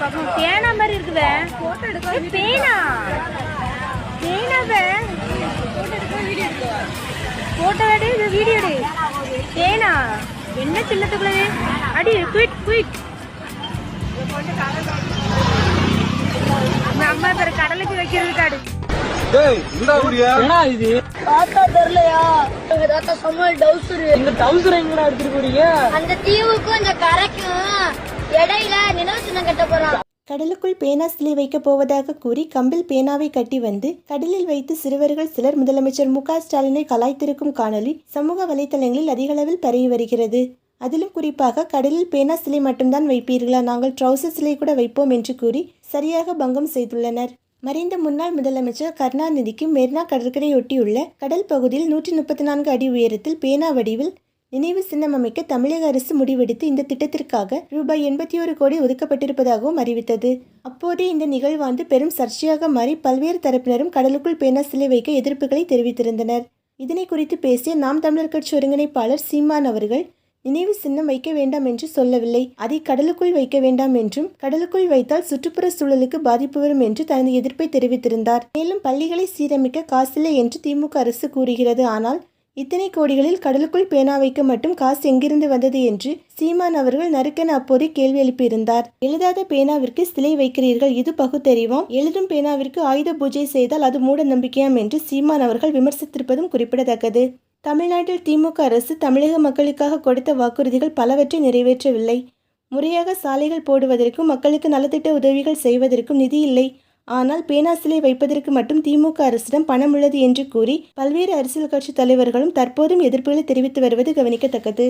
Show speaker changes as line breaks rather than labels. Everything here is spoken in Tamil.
பார்ப்போம் பேனா மாதிரி இருக்குவே ஏய், பேனா பேனாவே போட்டோ எடு இது வீடியோ எடு. பேனா என்ன சின்னத்துக்குள்ளது அடி குயிக் குயிக் அம்மா பேர் கடலுக்கு வைக்கிறது காடு
டேய் இந்தா குடியா?
என்ன இது?
தாத்தா தெரியலையா? எங்க தாத்தா சமையல் டவுசரு
இந்த டவுசர் எங்கடா எடுத்துட்டு போறீங்க?
அந்த தீவுக்கும் இந்த கரைக்கும் நினைவு கட்ட போறான்
கடலுக்குள் பேனா சிலை வைக்கப் போவதாக கூறி கம்பில் பேனாவை கட்டி வந்து கடலில் வைத்து சிறுவர்கள் சிலர் முதலமைச்சர் மு ஸ்டாலினை கலாய்த்திருக்கும் காணொளி சமூக வலைத்தளங்களில் அதிகளவில் பரவி வருகிறது. அதிலும் குறிப்பாக கடலில் பேனா சிலை மட்டும்தான் வைப்பீர்களா? நாங்கள் ட்ரௌசர் சிலை கூட வைப்போம் என்று கூறி சரியாக பங்கம் செய்துள்ளனர். மறைந்த முன்னாள் முதலமைச்சர் கருணாநிதிக்கு மெரினா கடற்கரையொட்டியுள்ள கடல் பகுதியில் நூற்றி முப்பத்தி நான்கு அடி உயரத்தில் பேனா வடிவில் நினைவு சின்னம் அமைக்க தமிழக அரசு முடிவெடுத்து இந்த திட்டத்திற்காக ரூபாய் எண்பத்தி ஒரு கோடி ஒதுக்கப்பட்டிருப்பதாகவும் அறிவித்தது. அப்போதே இந்த நிகழ்வாந்து பெரும் சர்ச்சையாக மாறி பல்வேறு தரப்பினரும் கடலுக்குள் பேனா சிலை வைக்க எதிர்ப்புகளை தெரிவித்திருந்தனர். இதனை குறித்து பேசிய நாம் தமிழர் கட்சி ஒருங்கிணைப்பாளர் சீமான் அவர்கள் நினைவு சின்னம் வைக்க வேண்டாம் என்று சொல்லவில்லை. அதை கடலுக்குள் வைக்க வேண்டாம் என்றும் கடலுக்குள் வைத்தால் சுற்றுப்புற சூழலுக்கு பாதிப்பு வரும் என்று தனது எதிர்ப்பை தெரிவித்திருந்தார். மேலும் பள்ளிகளை சீரமைக்க காசில்லை என்று திமுக அரசு கூறுகிறது. ஆனால் இத்தனை கோடிகளில் கடலுக்குள் பேனா வைக்க மட்டும் காசு எங்கிருந்து வந்தது என்று சீமான் அவர்கள் நறுக்கென அப்போதே கேள்வி எழுப்பியிருந்தார். எழுதாத பேனாவிற்கு சிலை வைக்கிறீர்கள் இது பகுத்தறிவாம். எழுதும் பேனாவிற்கு ஆயுத பூஜை செய்தால் அது மூட நம்பிக்கையாம் என்று சீமான் அவர்கள் விமர்சித்திருப்பதும் குறிப்பிடத்தக்கது. தமிழ்நாட்டில் திமுக அரசு தமிழக மக்களுக்காக கொடுத்த வாக்குறுதிகள் பலவற்றை நிறைவேற்றவில்லை. முறையாக சாலைகள் போடுவதற்கும் மக்களுக்கு நலத்திட்ட உதவிகள் செய்வதற்கும் நிதி இல்லை. ஆனால் பேனா சிலை வைப்பதற்கு மட்டும் திமுக அரசிடம் பணம் உள்ளது என்று கூறி பல்வேறு அரசியல் கட்சி தலைவர்களும் தற்போதும் எதிர்ப்புகளை தெரிவித்து வருவது கவனிக்கத்தக்கது.